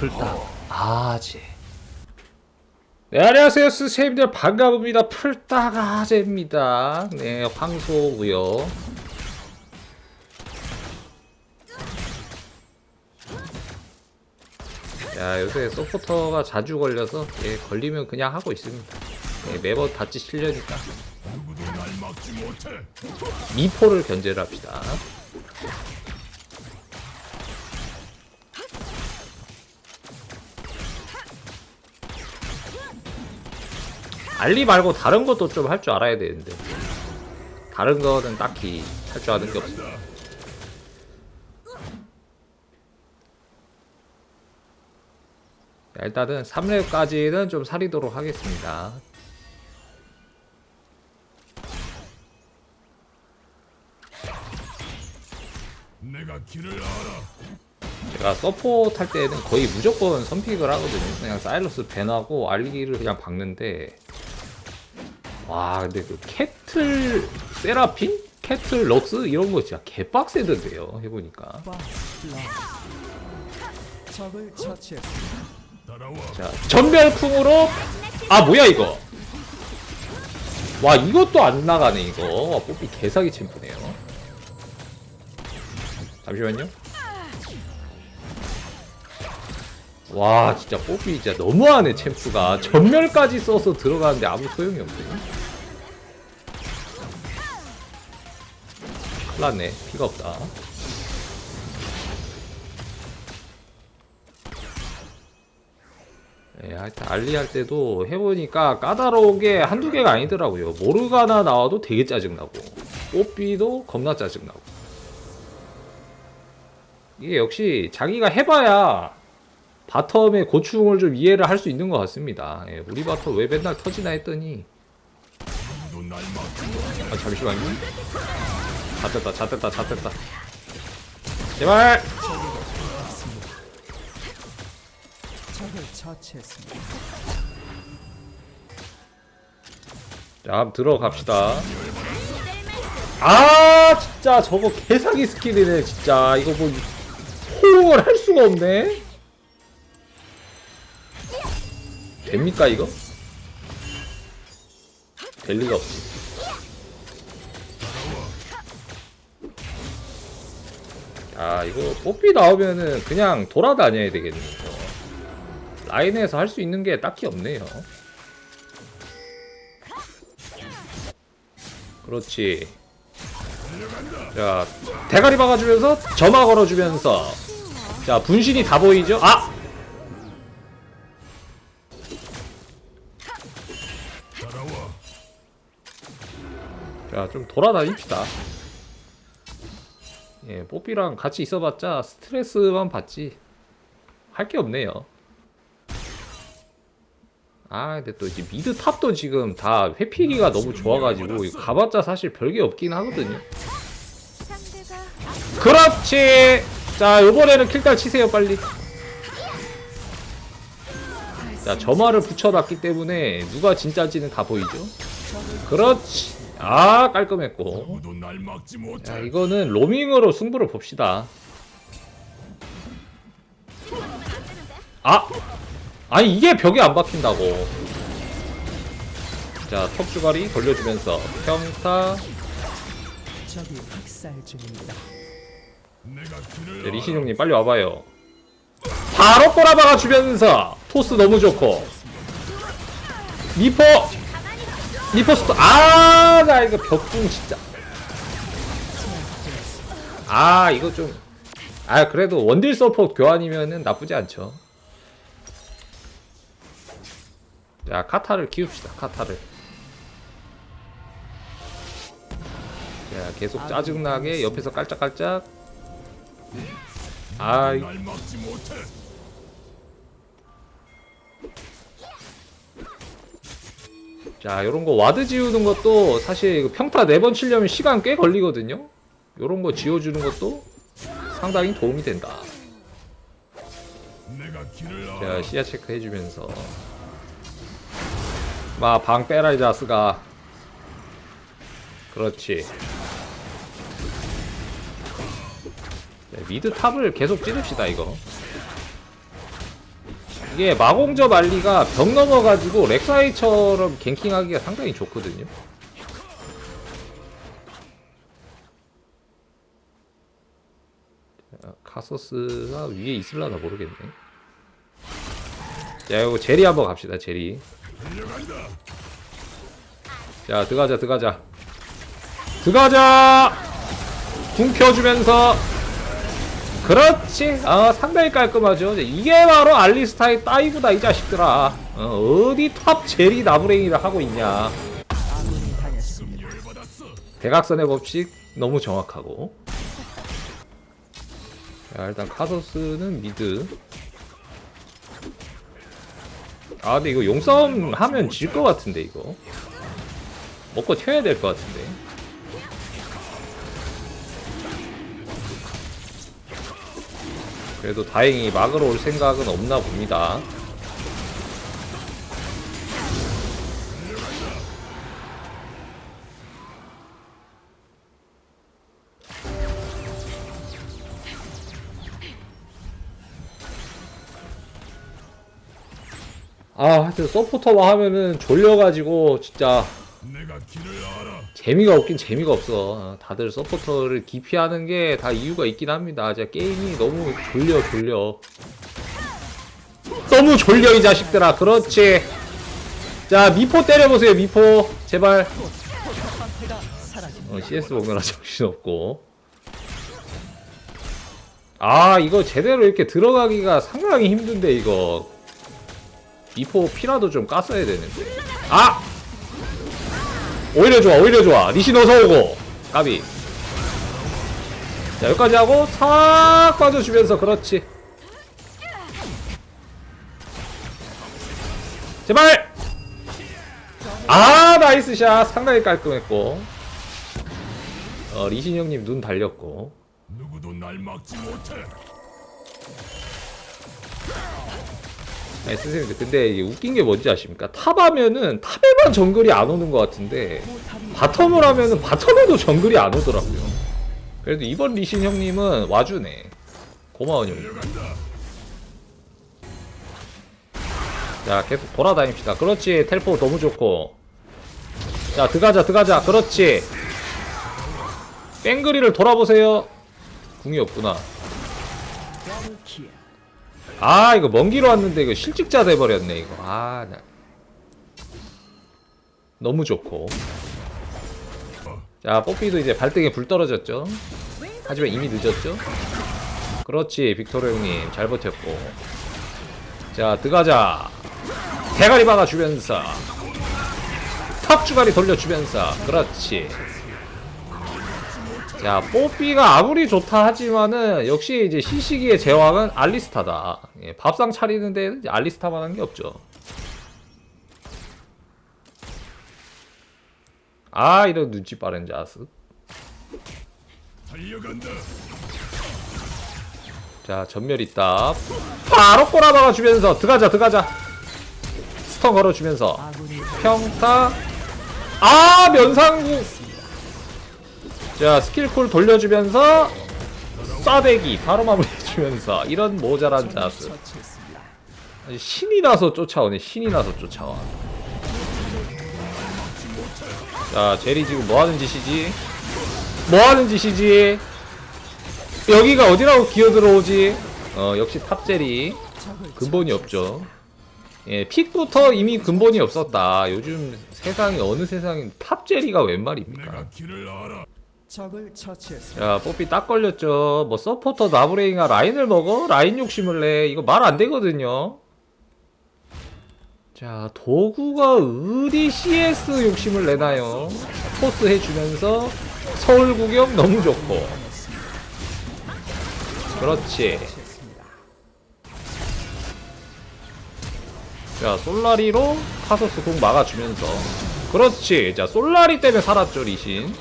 풀딱 아재. 네 안녕하세요. 스세님들 반가웁니다. 풀딱 아재입니다. 네 황소고요. 야 요새 서포터가 자주 걸려서 예, 걸리면 그냥 하고 있습니다. 예, 매번 같이 실려니까. 미포를 견제를 합시다 알리 말고 다른 것도 좀 할 줄 알아야 되는데 다른 거는 딱히 할 줄 아는 게 없어 자, 일단은 3렙까지는 좀 사리도록 하겠습니다 내가 길을 알아. 제가 서포트 할 때는 거의 무조건 선픽을 하거든요. 그냥 사일러스 밴하고 알리기를 그냥 박는데 와 근데 그 캐틀 세라핀? 캐틀 럭스? 이런 거 진짜 개빡세던데요 해보니까. 자 전멸풍으로 아 뭐야 이거? 와 이것도 안 나가네 이거. 와 뽀삐 개사기 챔프네요. 잠시만요. 와 진짜 뽀삐 진짜 너무하네 챔프가. 전멸까지 써서 들어가는데 아무 소용이 없네 큰일났네 피가 없다 예, 하여튼 알리 할 때도 해보니까 까다로운 게 한두 개가 아니더라고요. 모르가나 나와도 되게 짜증나고, 뽀삐도 겁나 짜증나고. 이게 역시 자기가 해봐야 바텀의 고충을 좀 이해를 할 수 있는 것 같습니다. 예, 우리 바텀 왜 맨날 터지나 했더니. 아, 잠시만요. 잣됐다, 잣됐다, 잣됐다. 제발! 자, 한번 들어갑시다. 아, 진짜 저거 개사기 스킬이네, 진짜. 이거 뭐, 호응을 할 수가 없네? 됩니까, 이거? 될 리가 없지. 아, 이거 뽀삐 나오면은 그냥 돌아다녀야 되겠네, 이거. 라인에서 할 수 있는 게 딱히 없네요. 그렇지. 자, 대가리 박아주면서 점화 걸어주면서 자, 분신이 다 보이죠? 아! 자, 좀 돌아다닙시다. 예, 뽀삐랑 같이 있어봤자 스트레스만 받지. 할 게 없네요. 아, 근데 또 이제 미드 탑도 지금 다 회피기가 너무 좋아가지고 가봤자 사실 별게 없긴 하거든요. 그렇지. 자, 요번에는 킬달 치세요, 빨리. 자, 점화를 붙여놨기 때문에 누가 진짜인지는 다 보이죠? 그렇지. 아, 깔끔했고. 누구도 날 막지 못해. 자, 이거는 로밍으로 승부를 봅시다. 아! 아니, 이게 벽에 안 박힌다고. 자, 턱주가리 돌려주면서 평타. 적이 학살 중입니다. 내가 길을 네, 리신용님 빨리 와봐요. 바로 꼬라박아 주면서 토스 너무 좋고 리포 리포 스토 아나 이거 벽궁 진짜 아 이거 좀 아 그래도 원딜 서포트 교환이면은 나쁘지 않죠. 자 카타를 키웁시다 카타를. 자 계속 짜증나게 옆에서 깔짝깔짝. 아날 자, 요런 거 와드 지우는 것도 사실 평타 4번 치려면 시간 꽤 걸리거든요? 요런 거 지워주는 것도 상당히 도움이 된다. 자, 시야 체크 해주면서. 마, 방 빼라, 이 자스가. 그렇지. 자, 미드 탑을 계속 찌릅시다, 이거. 이게 마공저 알리가 벽 넘어가지고 렉사이처럼 갱킹하기가 상당히 좋거든요. 자, 카서스가 위에 있을라나 모르겠네. 자, 이거 제리 한번 갑시다, 제리. 자, 들어가자, 들어가자. 들어가자! 궁 펴주면서. 그렇지. 아, 상당히 깔끔하죠. 이게 바로 알리스타의 따이브다, 이 자식들아. 어, 디탑 제리 나부랭이를 하고 있냐. 대각선의 법칙 너무 정확하고. 자, 일단 카소스는 미드. 아, 근데 이거 용싸움 하면 질 것 같은데, 이거. 먹고 튀어야 될 것 같은데. 그래도 다행히 막으러 올 생각은 없나 봅니다. 아, 하여튼 서포터만 하면은 졸려가지고 진짜 내가 길을 알아. 재미가 없긴 재미가 없어. 어, 다들 서포터를 기피하는 게 다 이유가 있긴 합니다. 진짜 게임이 너무 졸려 졸려. 너무 졸려 이 자식들아. 그렇지. 자 미포 때려보세요 미포 제발. 어, CS 먹느라 정신없고. 아 이거 제대로 이렇게 들어가기가 상당히 힘든데 이거. 미포 피라도 좀 깠어야 되는데. 아! 오히려 좋아 오히려 좋아. 리신 어서 오고. 까비. 자 여기까지 하고 싹 빠져주면서 그렇지. 제발! 아 나이스 샷. 상당히 깔끔했고. 어 리신 형님 눈 달렸고. 누구도 날 막지 못해. 아니 선생님 근데 이게 웃긴 게 뭔지 아십니까? 탑하면은 탑에만 정글이 안 오는 것 같은데 바텀을 하면은 바텀에도 정글이 안 오더라고요. 그래도 이번 리신 형님은 와주네. 고마워 형님. 자 계속 돌아다닙시다. 그렇지 텔포 너무 좋고. 자 들어가자 들어가자. 그렇지. 뺑그리를 돌아보세요. 궁이 없구나. 아 이거 먼 길 왔는데 이거 실직자 돼버렸네 이거. 아 나... 너무 좋고. 자 뽀삐도 이제 발등에 불 떨어졌죠? 하지만 이미 늦었죠? 그렇지 빅토르 형님. 잘 버텼고. 자 들어가자. 대가리 박아주면서 턱 주가리 돌려주면서 그렇지 자, 뽀삐가 아무리 좋다 하지만은 역시 이제 시시기의 제왕은 알리스타다. 예, 밥상 차리는데 이제 알리스타만 한 게 없죠. 아, 이런 눈치 빠른 자스. 자, 전멸 있다. 바로 꼬라박아 주면서 들어가자, 들어가자. 스턴 걸어 주면서 평타. 아, 면상구. 자, 스킬콜 돌려주면서 쏴대기 바로 마무리해주면서 이런 모자란. 아니, 신이 나서 쫓아오네. 신이 나서 쫓아와. 자 제리 지금 뭐하는 짓이지? 뭐하는 짓이지? 여기가 어디라고 기어들어오지? 어 역시 탑제리. 근본이 없죠. 예 픽부터 이미 근본이 없었다. 요즘 세상에 어느 세상에 탑제리가 웬 말입니까. 적을 처치했습니다. 야 뽀삐 딱 걸렸죠. 뭐 서포터 나브레잉아 라인을 먹어? 라인 욕심을 내. 이거 말 안 되거든요. 자 도구가 어디 CS 욕심을 내나요? 포스 해주면서 서울 구경 너무 좋고. 그렇지. 자 솔라리로 카소스 공 막아주면서. 그렇지. 자 솔라리 때문에 살았죠 리신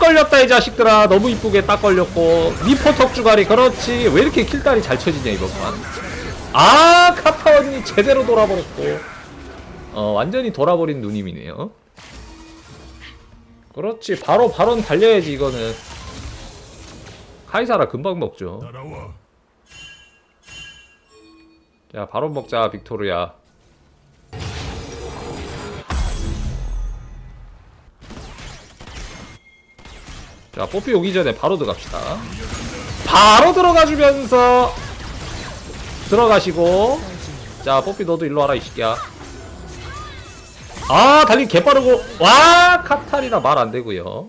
걸렸다 이 자식들아. 너무 이쁘게 딱 걸렸고. 미포 턱주가리. 그렇지. 왜 이렇게 킬다리 잘 쳐지냐 이번만 아 카타 언니 제대로 돌아버렸고. 어 완전히 돌아버린 누님이네요. 그렇지. 바로 발언 달려야지 이거는. 카이사라 금방 먹죠. 자 바로 먹자 빅토르야 자 뽀삐 오기 전에 바로 들어갑시다. 바로 들어가주면서 들어가시고. 자 뽀삐 너도 일로 와라 이 새끼야. 아 달리 개빠르고. 와 카탈이라 말 안되고요.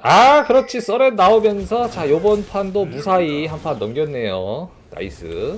아 그렇지. 썰에 나오면서. 자 요번 판도 무사히 한 판 넘겼네요. 나이스